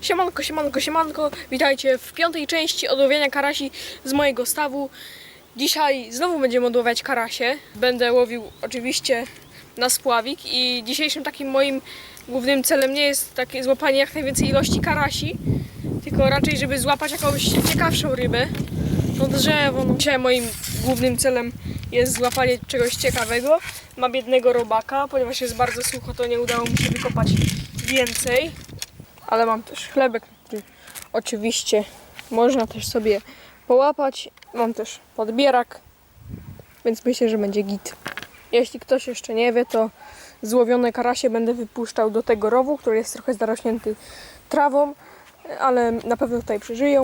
Siemanko, siemanko, siemanko. Witajcie w piątej części odłowienia karasi z mojego stawu. Dzisiaj znowu będziemy odławiać karasie. Będę łowił oczywiście na spławik i dzisiejszym takim moim głównym celem nie jest takie złapanie jak najwięcej ilości karasi, tylko raczej, żeby złapać jakąś ciekawszą rybę. No drzewo. No. Dzisiaj moim głównym celem jest złapanie czegoś ciekawego. Mam jednego robaka, ponieważ jest bardzo sucho, to nie udało mi się wykopać więcej. Ale mam też chlebek, który oczywiście można też sobie połapać. Mam też podbierak, więc myślę, że będzie git. Jeśli ktoś jeszcze nie wie, to złowione karasie będę wypuszczał do tego rowu, który jest trochę zarośnięty trawą, ale na pewno tutaj przeżyją.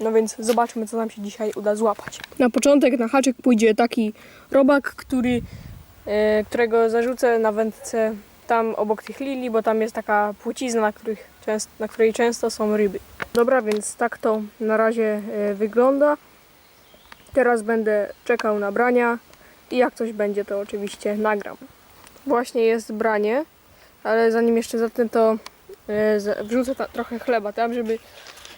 No więc zobaczmy, co nam się dzisiaj uda złapać. Na początek na haczyk pójdzie taki robak, który, e, którego zarzucę na wędce tam obok tych lili, bo tam jest taka płcizna, na, których na której często są ryby. Dobra, więc tak to na razie e, wygląda. Teraz będę czekał na brania i jak coś będzie, to oczywiście nagram. Właśnie jest branie, ale zanim jeszcze zacznę, to e, z- wrzucę trochę chleba tam, żeby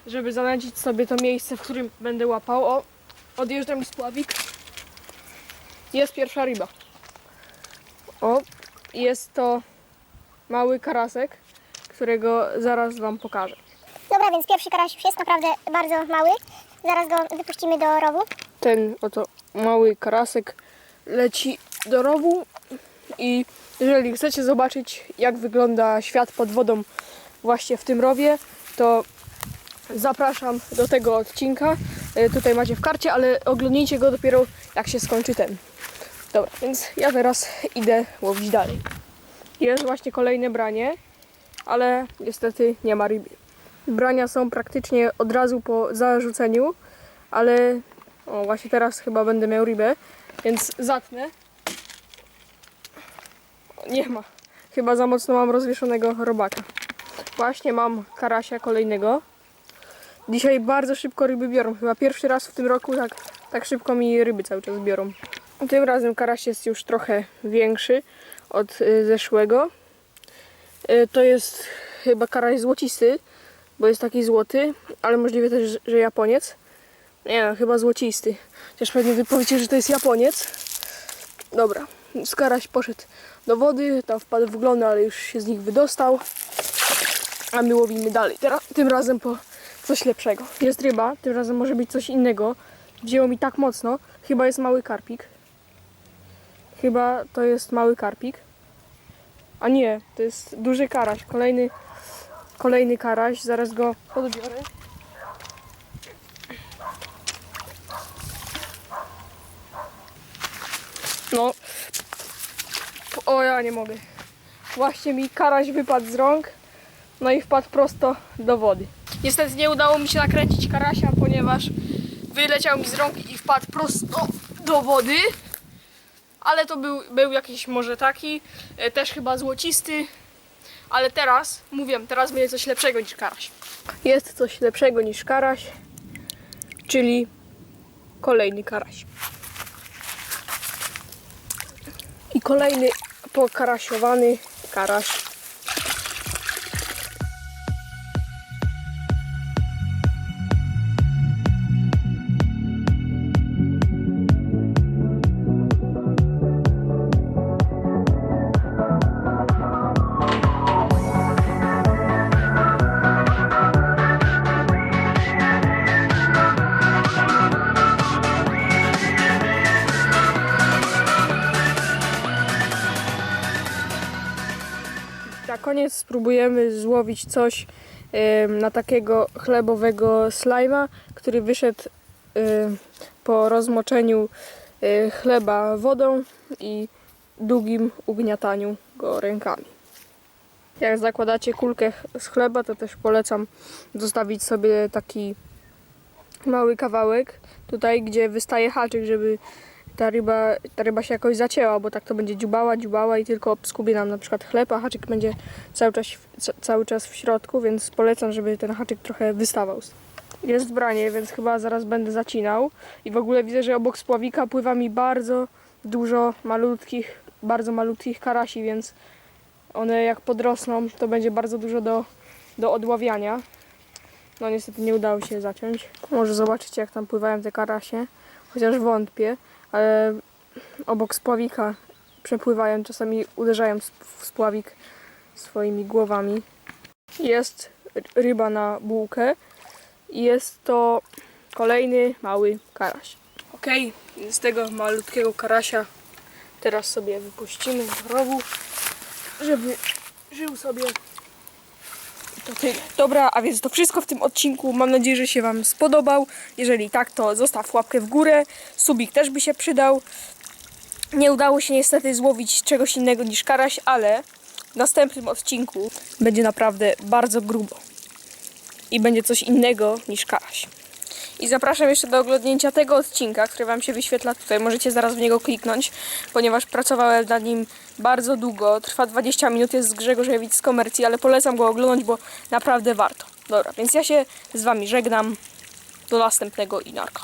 żeby zanęcić sobie to miejsce, w którym będę łapał. O, odjeżdżam mi spławik. Jest pierwsza ryba. O, jest to mały karasek, którego zaraz Wam pokażę. Dobra, więc pierwszy karaś już jest naprawdę bardzo mały. Zaraz go wypuścimy do rowu. Ten oto mały karasek leci do rowu i jeżeli chcecie zobaczyć, jak wygląda świat pod wodą właśnie w tym rowie, to zapraszam do tego odcinka. E, Tutaj macie w karcie, ale oglądnijcie go dopiero jak się skończy ten. Dobra, więc ja teraz idę łowić dalej. Jest właśnie kolejne branie, ale niestety nie ma ryby. Brania są praktycznie od razu po zarzuceniu, ale o, właśnie teraz chyba będę miał rybę, więc zatnę. Nie ma. Chyba za mocno mam rozwieszonego robaka. Właśnie mam karasia kolejnego. Dzisiaj bardzo szybko ryby biorą. Chyba pierwszy raz w tym roku tak, tak szybko mi ryby cały czas biorą. Tym razem karaś jest już trochę większy od y, zeszłego. Y, to jest chyba karaś złocisty, bo jest taki złoty, ale możliwe też, że Japoniec. Nie no, chyba złocisty. Chociaż pewnie wy powiecie, że to jest Japoniec. Dobra, skaraś poszedł do wody, tam wpadł w glony, ale już się z nich wydostał. A my łowimy dalej. Teraz, tym razem po coś lepszego. Jest ryba, tym razem może być coś innego. Wzięło mi tak mocno. Chyba jest mały karpik. Chyba to jest mały karpik. A nie, to jest duży karaś. Kolejny, kolejny karaś. Zaraz go podbiorę. No. O, ja nie mogę. Właśnie mi karaś wypadł z rąk. No i wpadł prosto do wody. Niestety nie udało mi się nakręcić karasia, ponieważ wyleciał mi z rąk i wpadł prosto do wody. Ale to był, był jakiś może taki, e, też chyba złocisty. Ale teraz, mówię, teraz będzie coś lepszego niż karaś. Jest coś lepszego niż karaś, czyli kolejny karaś. I kolejny pokarasiowany karaś. Koniec spróbujemy złowić coś na takiego chlebowego slajma, który wyszedł po rozmoczeniu chleba wodą i długim ugniataniu go rękami. Jak zakładacie kulkę z chleba, to też polecam zostawić sobie taki mały kawałek tutaj, gdzie wystaje haczyk, żeby ta ryba, ta ryba się jakoś zacięła, bo tak to będzie dziubała, dziubała i tylko skubie nam na przykład chleb, a haczyk będzie cały czas, ca- cały czas w środku, więc polecam, żeby ten haczyk trochę wystawał. Jest branie, więc chyba zaraz będę zacinał i w ogóle widzę, że obok spławika pływa mi bardzo dużo malutkich, bardzo malutkich karasi, więc one jak podrosną, to będzie bardzo dużo do, do odławiania. No niestety nie udało się zaciąć. Może zobaczycie jak tam pływają te karasie, chociaż wątpię, obok spławika przepływają, czasami uderzają w spławik swoimi głowami. Jest ryba na bułkę i jest to kolejny mały karaś. Ok, z tego malutkiego karasia teraz sobie wypuścimy do rowu, żeby żył sobie. To tyle. Dobra, a więc to wszystko w tym odcinku. Mam nadzieję, że się Wam spodobał. Jeżeli tak, to zostaw łapkę w górę. Subik też by się przydał. Nie udało się niestety złowić czegoś innego niż karaś, ale w następnym odcinku będzie naprawdę bardzo grubo. I będzie coś innego niż karaś. I zapraszam jeszcze do oglądnięcia tego odcinka, który Wam się wyświetla tutaj. Możecie zaraz w niego kliknąć, ponieważ pracowałem nad nim bardzo długo. Trwa 20 minut, jest Grzegorz Jewicz z komercji, ale polecam go oglądać, bo naprawdę warto. Dobra, więc ja się z Wami żegnam. Do następnego i narka.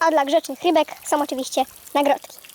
A dla grzecznych rybek są oczywiście nagrodki.